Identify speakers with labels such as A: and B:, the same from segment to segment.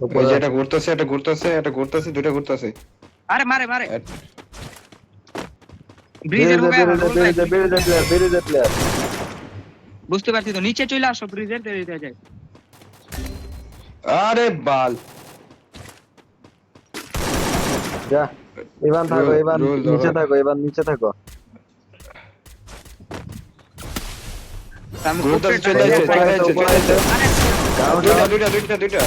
A: এই যে এটা ঘুরতেছে এটা ঘুরতেছে এটা ঘুরতেছে দুটো ঘুরতেছে।
B: আরে মারে মারে। ব্রিজের
C: বেরিয়ে বেরিয়ে যা, বেরিয়ে যা, বেরিয়ে বেরিয়ে যা player।
B: বুঝতে পারছি তো নিচে চলে আসো ব্রিজের দেরি যায়।
A: আরে বাল।
C: যা এবার থাকো এবার নিচে থাকো এবার নিচে থাকো।
B: আমি
A: যাচ্ছে চলে যাচ্ছে
B: আরে
A: দুইটা দুইটা দুইটা।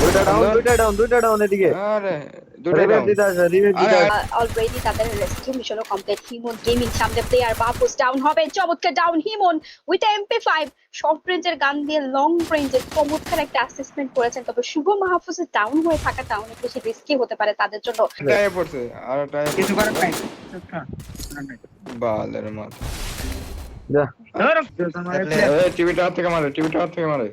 A: দুইটা
C: ডাউন দুইটা ডাউন দুইটা ডাউন এদিকে।
A: আরে দুইটা
C: রিভাইভ দিতে আসে রিভাইভ দিতে
A: আরে,
D: অলরেডি তাদের রেস্কিউ মিশনও কমপ্লিট হিমন গেমিং সামনে প্লেয়ার বাপুস ডাউন হবে। চমৎকার down Himon with MP five short রেঞ্জের গান দিয়ে লং রেঞ্জের চমৎকার একটা অ্যাসেসমেন্ট করেছেন। তবে শুভ মাহফুজের ডাউন হয়ে থাকাটা অনেক বেশি রিস্কি হতে পারে তাদের জন্য।
A: টায়ে পড়ছে আর টায়ে
B: কিছু করার নাই।
A: বালের মাথা।
C: যা।
B: ধরো। তোমার
A: এই টিভিটা হাত থেকে মারে টিভিটা হাত থেকে মারে।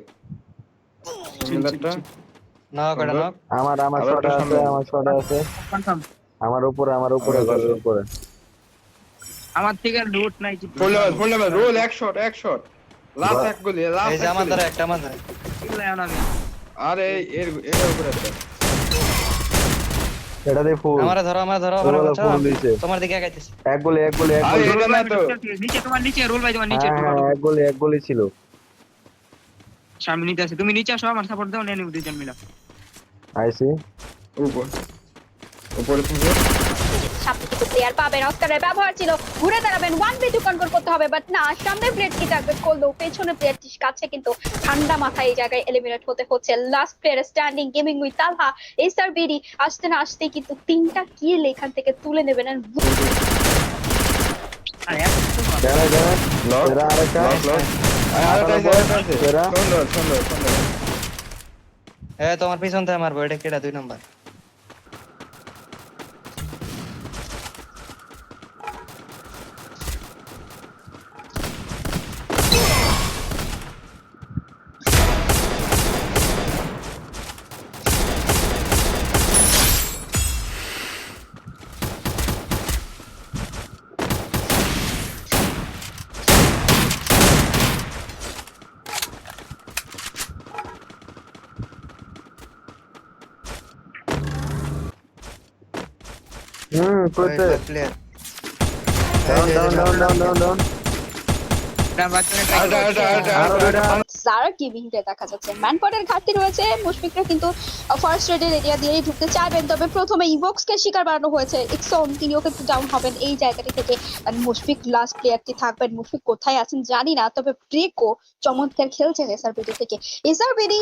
C: আমার আমার শট আছে আমার শট আছে। আমার উপরে আমার উপরে ঘরের উপরে
B: আমার থেকে লুট নাই কি
A: রোল এক শট এক শট লাস্ট এক গুলি
E: এই যে আমার দ্বারা একটা আমার দ্বারা
B: আমি।
A: আরে এর এর উপরে একটা
C: এটা দিয়ে ফুল
E: আমারে ধরো আমারে ধরো আমারে
C: ফুল
E: বাঁচাও তোমার দিকে আগাইতেছি।
C: এক গোলে এক গোলে এক
A: আরে এটা না তো।
B: নিচে তোমার নিচে রোল ভাই তোমার নিচে
C: হ্যাঁ,
B: তোমার
C: এক গোলে এক গোলে ছিল।
B: সামনে নিতে আছে তুমি নিচে আসো আমার সাপোর্ট দাও নিয়ে নিব দুজন মিলা।
C: আইসি
A: উপর উপরে থেকে
D: সামনে কিন্তু প্লেয়ার পাবেন। অস্কারের ব্যবহার ছিল। ঘুরে দাঁড়াবেন। ওয়ান বি টু কন্ট্রোল করতে হবে বাট না সামনে করল পেছনে কাছে কিন্তু ঠান্ডা মাথায় এই জায়গায় এলিমিনেট হতে হচ্ছে। Last player standing gaming with Talha SR BD আসতে না আসতেই কিন্তু তিনটা কিল এখান থেকে তুলে নেবেন।
B: আরে
C: আরেকটা
A: আরেকটা আরেকটা
E: এ তোমার পিছন থেকে মারবো এটা কেটা দুই নাম্বার।
C: হুম করতে
E: player
C: down down down down down down
B: এটা বাচ্চারা try
A: আরেকটা
B: করছে।
A: আরেকটা
D: সারা গেমিংটা দেখা যাচ্ছে? ম্যানপটের ঘাটতি রয়েছে, মুশফিকরা কিন্তু ফার্স্ট রেডের এরিয়া দিয়েই ঢুকতে চাইবেন। তবে প্রথমে ইভক্সকে শিকার বানানো হয়েছে। ইকসন তিনিও কিন্তু ডাউন হবেন এই জায়গাটি থেকে। মুশফিক লাস্ট প্লেয়ারটি থাকবেন। মুশফিক কোথায় আছেন জানি না, তবে ব্রেকও চমৎকার খেলছেন এসআরবিডি থেকে। এসআরবিডি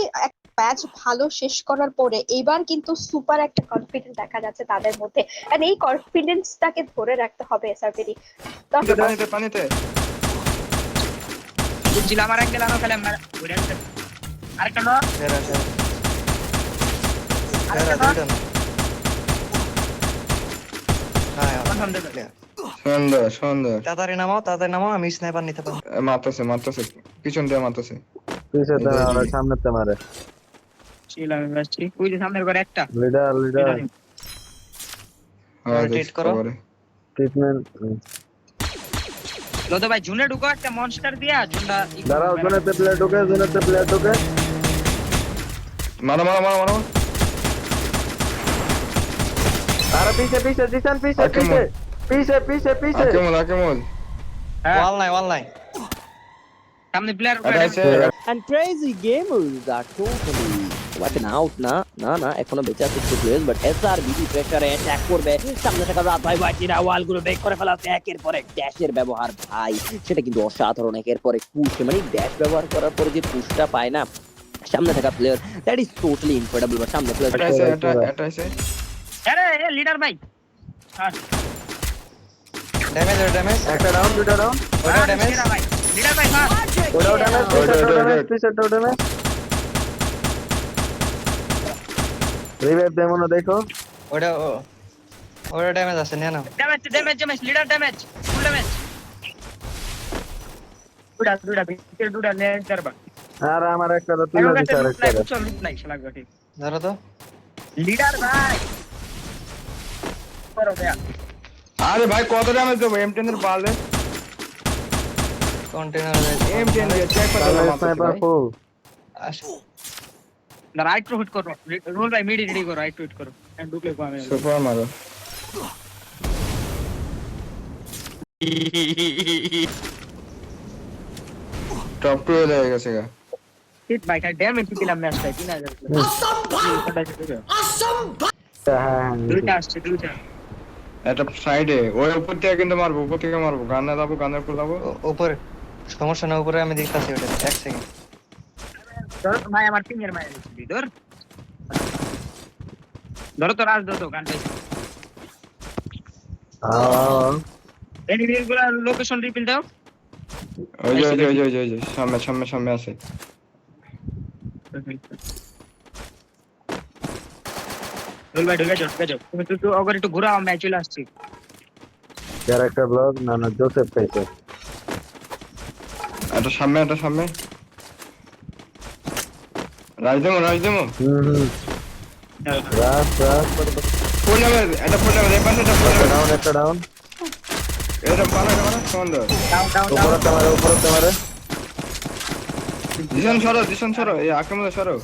D: ম্যাচ ভালো শেষ করার পরে এবার কিন্তু সুপার একটা কনফিডেন্স দেখা যাচ্ছে তাদের মধ্যে। এই কনফিডেন্সটাকে ধরে রাখতে হবে এসআরবিডি
A: পানিতে। পানিতে
B: আমার অ্যাঙ্গেল আরও খেলে আমার ওরে একটা আরেকটা নো
E: সেরা সেরা সেরা
B: নো
E: না হ্যাঁ
B: কনফার্ম দেবে
E: player।
A: সুন্দর সুন্দর
E: তাড়াতাড়ি নামাও তাড়াতাড়ি নামাও আমি স্নাইপার নিতে পারব।
A: মারতেছে মারতেছে। পিছন দিয়ে মারতেছে।
C: পিছে তে মারে সামনে তে মারে।
B: ছিলাম আসছি। ওই যে সামনের ঘরে একটা।
C: Leader leader.
E: করো।
C: ট্রিটমেন্ট
B: লতো ভাই জুনে ঢুকো একটা মনস্টার দিয়া জুনটা
C: দাঁড়াও জুনেতে প্লেয়ার ঢুকে জুনেতে প্লেয়ার ঢুকে।
A: মারো মারো মারো মারো।
C: আরে পিছে পিছে জিসান পিছে। পিছে। পিছে পিছে পিছে।
A: আকেমল আকেমল
B: হ্যাঁ।
E: ওয়াল নাই ওয়াল নাই
B: সামনে প্লেয়ার
A: এটা আছে
F: And crazy gamers are totally out না না না এখনও বেঁচে আছে প্লেয়ার্স বাট এসআর বিডি প্রেসারে অ্যাটাক করবে। সামনে থাকা রাত ভাই বাচিরা ওয়ালগুলো ব্রেক করে ফেলাতে একের পর ড্যাশের ব্যবহার ভাই সেটা কিন্তু অসাধারণ। একের পর পুশ মানে ড্যাশ ব্যবহার করার পরে যে পুশটা পায় না সামনে থাকা player that is totally incredible বা সামনে প্লেয়ার
A: এটা আছে এটা এটা আছে
B: আরে এ লিডার ভাই।
E: ড্যামেজ ড্যামেজ
C: একটা ডাউন দুটা ডাউন
E: ওটা ড্যামেজ
B: লিডার ভাই লিডার ভাই হ্যাঁ
C: ওটাও ড্যামেজ
A: ওটা, ওটা,
C: পিছেটাও ড্যামেজ
A: ওটা।
C: পিছেটাও ড্যামেজ রিভাইভ দে মনে দেখো
E: ওটা ও- ওটা ড্যামেজ আছে নিয়ে নাও
B: damage damage damage leader damage full damage দুটা দুটা ভিতরে দুটা লেজ করবা
C: আর আমার একটা তো তুলে
B: আমার
C: দিছে
B: কাছে লুট নাই
C: আরেকটা
B: বুঝছ লুট নাই শালা গটি
E: ধরো তো
B: লিডার ভাই করো দেয়া
A: আরে ভাই কত ড্যামেজ দেবো এম10 এর বালে
E: কন্টেনার
A: এম10 দিয়ে চেক করে
B: হিট রোল ভাই মিডি রেডি করো। আইট্রো হিট করো এন্ড ঢুকলে কো আমি
A: সুপার মারো টপ টু লেগে গেছে গা।
B: হিট ভাই খাই ড্যামেজ দিলাম ম্যাচটাই 3000
C: হ্যাঁ হ্যাঁ
B: দুইটা আসছে দুইটা।
A: একটা সাইডে ওই উপর থেকে কিন্তু মারবো উপর থেকে মারবো। গানে যাব গানের উপর যাব
E: ও- উপরে। সমস্যা না উপরে আমি দেখতেছি ওটা এক সেকেন্ড
B: ধর ভাই আমার মায়ের ধর। তো রাজ ধরো লোকেশন রিপিল দাও।
A: ওই যে ওই যে ওই যে ওই যে সামনে সামনে সামনে আছে।
B: রোল ভাই ঢুকে যাও ঢুকে যাও তুমি তো অগর একটু ঘোরাও ম্যাচ চলে আসছি।
C: ক্যারেক্টার ব্লগ না না জোসেফ
A: একটা সামনে একটা সামনে। রাজ দেবো রাজ দেবো। ফোন নাম্বার একটা ফোন নাম্বার একটা ফোন নাম্বার
C: ডাউন একটা ডাউন
A: এটা পালা কেমন সুন্দর
B: ডাউন ডাউন
C: উপরে তোমারে উপরে তোমারে
A: দিশন সরো দিশন সরো এই আক্রমণ সরো।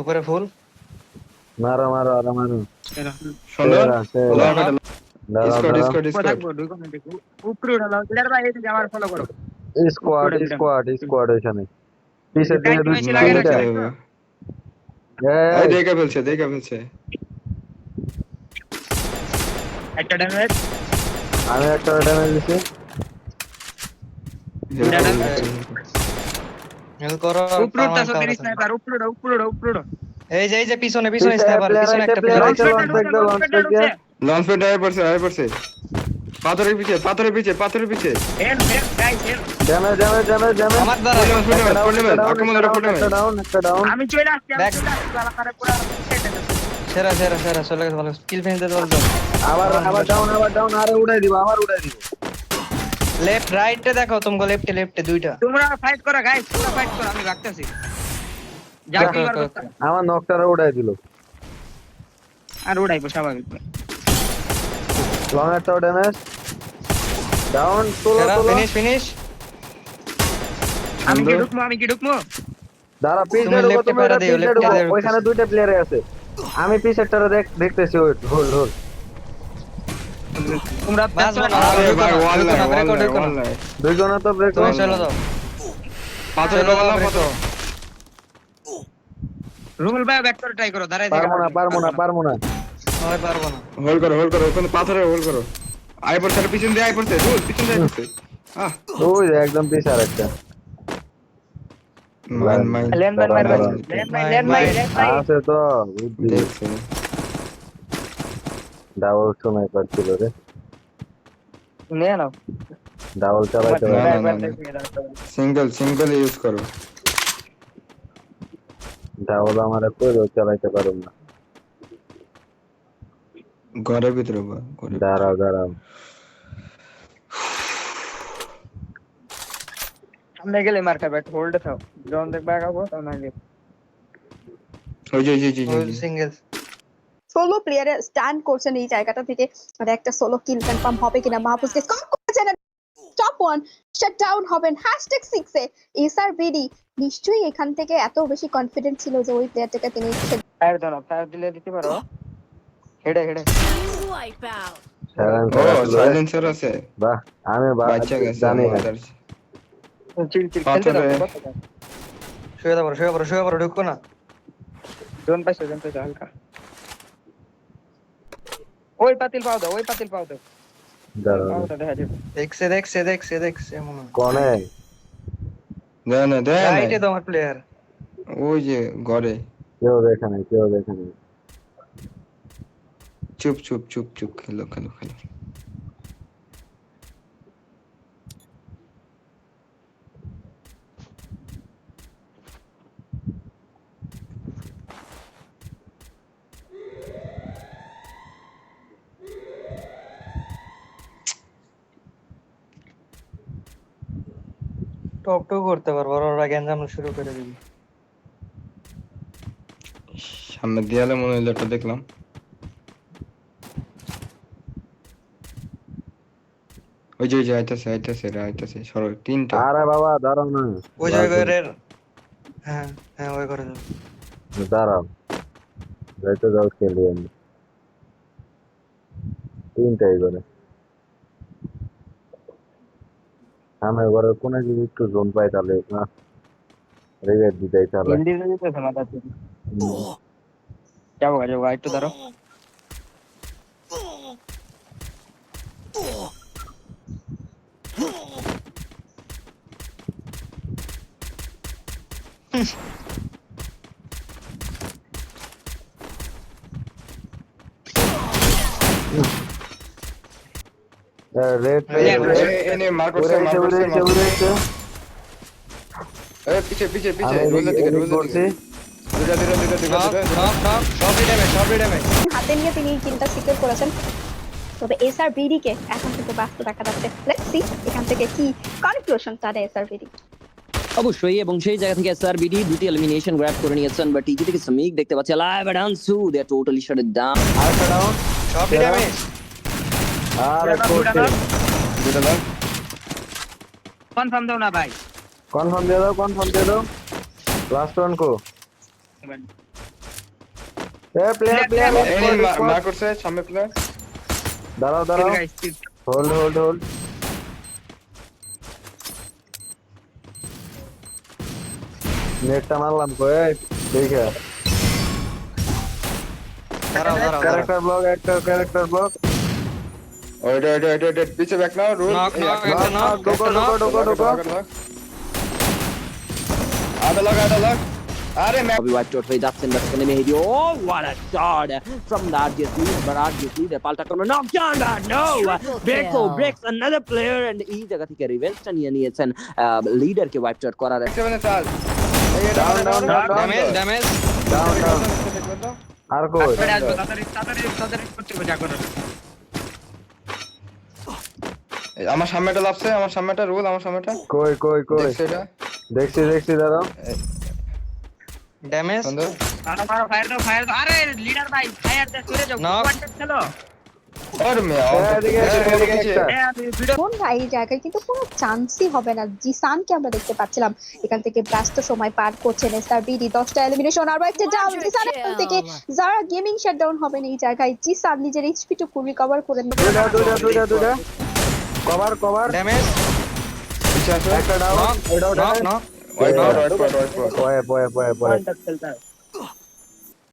E: উপরে ফুল
C: মারো মারো আরও মারো।
A: সুন্দর
C: সেরা, সেরা।
A: লক এটা
C: দাঁড়াও
A: ডিসকো
C: দাঁড়াও
A: ডিসকো ডিসকো
B: থাকব দুই কমেন্ট দেখো উপরে উঠালো লিডার ভাই এই আমার ফলো করো
C: স্কোয়াড স্কোয়াড স্কোয়াড এখানে পিছে
B: টাইট
C: দুই তিনটা।
A: এই
C: এই,
A: দেখে ফেলছে দেখে ফেলছে।
B: একটা ড্যামেজ
C: আমি একটা ড্যামেজ দিছি।
E: হেল করো
B: উপরে উঠতা
E: আমার
B: সব
E: cover আছে।
B: স্নাইপার উপরে উপরে উপরে
E: এই যে এই যে পিছনে পিছনে স্নাইপার পিছনে একটা প্লেয়ার
C: আছে।
B: লঞ্চ প্যাডে লঞ্চ প্যাডে ঢুকছে।
C: দাও।
A: আয় পড়ছে পাথরের পিছে পাথরের পিছে পাথরের পিছে
B: Help, help, guys, help।
C: Damage damage damage damage
E: আমার দ্বারা
A: ফুল ফুল
C: একটা
A: ফুল
C: ডাউন
A: আক্রমণ
C: একটা
A: ফুল
C: ডাউন ডাউন একটা ডাউন
B: আমি চলে আসছি আমি চলে আসছি বালাকারে পুরো শেষ গেছে।
E: সেরা সেরা সেরা চলে গেছে ভালো স্কিল ফিনিশ দিতে বলতো
C: আবার আবার ডাউন আবার ডাউন আরে উড়াই দিব আবার উড়াই দিব।
E: লেফট রাইটে দেখো তোমাকে লেফটে লেফটে দুইটা।
B: তোমরা ফাইট করো গাইস তোমরা ফাইট করো আমি করতে। হবে।
C: আমার নকটারে উড়াই দিল।
B: আর উড়াইবো স্বাভাবিক।
C: লং একটা ড্যামেজ ডাউন তোলো
E: সেরা
C: তোলো
E: ফিনিশ ফিনিশ
B: আমি কি। ঢুকবো আমি কি ঢুকবো?
C: দাঁড়া
E: তুমি
C: দিয়ে ঢুকো তুমি
E: দিও,
C: পিছ দিয়ে ঢুকো। ওইখানে দুইটা প্লেয়ারে আছে। আমি পিছেরটারে দেখ দেখতেছি ওয়েট হোল্ড হোল্ড
B: তোমরা
E: বাস বাস।
A: ভাই ওয়াল
E: না।
A: ওয়াল নাই
C: দুই জনে তো ব্রেক
E: তুমি চলো দাও
A: পাথর
E: চলো
A: কবল না
E: ব্রেক
A: পাথর।
E: দাও।
B: রুমেল ভাই ব্যাক করে ট্রাই করো দাঁড়াই
C: পারব না পারব না পারব না।
E: আমি পারব না।
A: হোল করো হোল করো ওখানে পাথরে হোল করো। আয় পড়ছে পিছন দিয়ে আয় পড়ছে ধুর পিছন দিয়ে পড়ছে। আহ।
C: ওই একদম পিছ আর একটা আছে তো
A: দেখছি
C: ডাবল সময় করছিল রে।
B: নিয়ে নাও।
C: ডাবল চালাইতে
A: না,
C: পারে
A: না, না, সিঙ্গেল সিঙ্গেল ইউজ করো।
C: ডাবল আমার কইরো চালাইতে পারুম না।
A: ঘরের ভিতরে
C: দাঁড়াও দাঁড়াও।
B: সামনে গেলে মার খাবে একটু হোল্ডে থাও যখন দেখবে আগাবো তখন আগে।
A: ওই যে ওই যে ওই যে,
E: সিঙ্গেল
D: ষোলো প্লেয়ারে স্ট্যান্ড করছেন এই জায়গাটা থেকে। আর একটা সোলো কিল কনফার্ম হবে কিনা মাহফুজকে স্কোর করেছেন। টপ ওয়ান শাট ডাউন হবেন। হ্যাশট্যাগ সিক্সে এসআর বিডি নিশ্চয়ই এখান থেকে এত বেশি কনফিডেন্ট ছিল যে ওই প্লেয়ারটাকে তিনি
B: ফায়ার দাও ফায়ার দিলে দিতে পারো। হেডে হেডে
G: Wipeout.
C: সাইলেন্সার
A: ও
C: আসলো রে।
A: সাইলেন্সার আছে
C: বাহ আমি বা-
A: বাচ্চা গেছে
C: জানি না
A: আমাদের।
B: চিল চিল খেলতে দাও
A: পাথরে।
E: শুয়ে দাও শুয়ে পড়ো শুয়ে পড়ো ঢুকো না
B: জোন পাইছো জোন পাইছো হালকা ওই পাতিল পাও দাও ওই পাতিল পাও দাও
C: দাঁড়াও
B: পাও দাও দেখা যাবে
E: দেখছে দেখছে দেখছে দেখছে মনে হয়।
C: কোনে
A: দেয় না দেয়
E: রাইটে
A: না
E: তোমার প্লেয়ার
A: ওই যে ঘরে
C: কেউ দেখে নাই কেউ দেখে নাই
A: চুপ চুপ চুপ চুপ খেলো খেলো খেলো
E: টপ টু করতে পারব ওরা গ্যাঞ্জাম শুরু করে দিবি।
A: সামনে দেয়ালে মনে হইল একটা দেখলাম। যে ওই যে আইতাছে আইতাছে রে আইতাছে। সরো তিনটা।
C: আরে বাবা দাঁড়াও না।
E: ওই জায়গায় হ্যাঁ হ্যাঁ ওই করে দাও
C: দাঁড়াও। যাইতে যাও খেলি আমি। তিনটাই করে আমি এবারে কোনে যদি একটু জোন পাই তাহলে না রেগে দিতেই তাহলে
B: হিন্দি তো যেতেছে মাথা যাব যাব একটু দাঁড়াও।
C: রেড
A: এনে মার করছে মার করছে মার করছে। এ পিছে পিছে পিছে রোজের দিকে রোজের দিকে দুটা দুটা দুটা দুটা
E: নক
A: দুটা
E: নক নক সব ড্যামেজ সব ড্যামেজ
D: হাতে নিয়ে তিনি কিলটা সিকিউর করেছেন তবে এসআর বিডি কে এখন থেকে ব্যস্ত দেখা যাচ্ছে লেটস সি এখান থেকে কি কনক্লুশন তার এসআর বিডি
F: অবশ্যই এবং সেই জায়গা থেকে এসআরবিডি দুটি এলিমিনেশন গ্র্যাব করে নিয়েছেন বাট টিজি থেকে সামিক দেখতে পাচ্ছি লাইভ এন্ড আনসু দে আর টোটালি শাট ডাউন
C: আরেকটা ডাউন
E: সব ড্যামেজ
C: আর
A: দুটা
B: কনফার্ম দাও না ভাই।
C: কনফার্ম দিয়ে দাও কনফার্ম দিয়ে দাও। লাস্ট ওয়ান কো। এ প্লেয়ার প্লেয়ার
A: মার করছে সামনে প্লেয়ার
C: দাঁড়াও দাঁড়াও। হোল্ড হোল্ড হোল্ড নেটটা মারলাম কো এই দেখে
E: দাঁড়াও দাঁড়াও দাঁড়াও
C: ক্যারেক্টার ব্লক একটা ক্যারেক্টার ব্লক
A: ওইটা ওইটা ওইটা ওইটা পিছে ব্যাক নাও রোল
E: নক নক একটা নক
C: ঢোকো
E: একটা নক
C: ঢোকো ঢোকো ঢোকো
A: আদা লগ আদা লগ আরে ম্যাপ
F: Bobby wiped out হয়ে যাচ্ছেন ব্যাটসম্যান মেহেদি ও what a shot! From the RGS lead but RGS lead পাল্টা কোনো knock down but no! Beko breaks another player and এই জায়গা থেকে রিভেঞ্জটা নিয়ে নিয়েছেন লিডারকে ওয়াইপড আউট করার
A: সেভেনে চাল
C: down down down
E: damage damage
C: down down আর কই?
B: আসব, তাড়াতাড়ি, তাড়াতাড়ি, তাড়াতাড়ি করতে হবে, যা করার।
A: আমার সামনেটা লাভছে আমার সামনেটা রোল আমার সামনেটা।
C: কই কই কই?
A: দেখছে
C: দেখছি দেখছি দাঁড়াও।
E: ড্যামেজ
B: মারো, fire দাও, fire দাও। আরে, leader ভাই, fire দিয়ে সরে যাও,
D: কোন ভাই এই জায়গায়? কিন্তু কোনো চান্সই হবে না। জিসানকে আমরা দেখতে পাচ্ছিলাম। এখান থেকে ব্যস্ত সময় পার করছেন এসআর বিডি। দশটা এলিমিনেশন আর একটা ডাউন জিসান এখান থেকে যারা গেমিং শাটডাউন হবেন এই জায়গায় জিসান নিজের এইচপি টুকু রিকভার করে
C: কভার কভার
E: ড্যামেজ
C: একটা ডাউন
E: নক নক নক
B: হবে।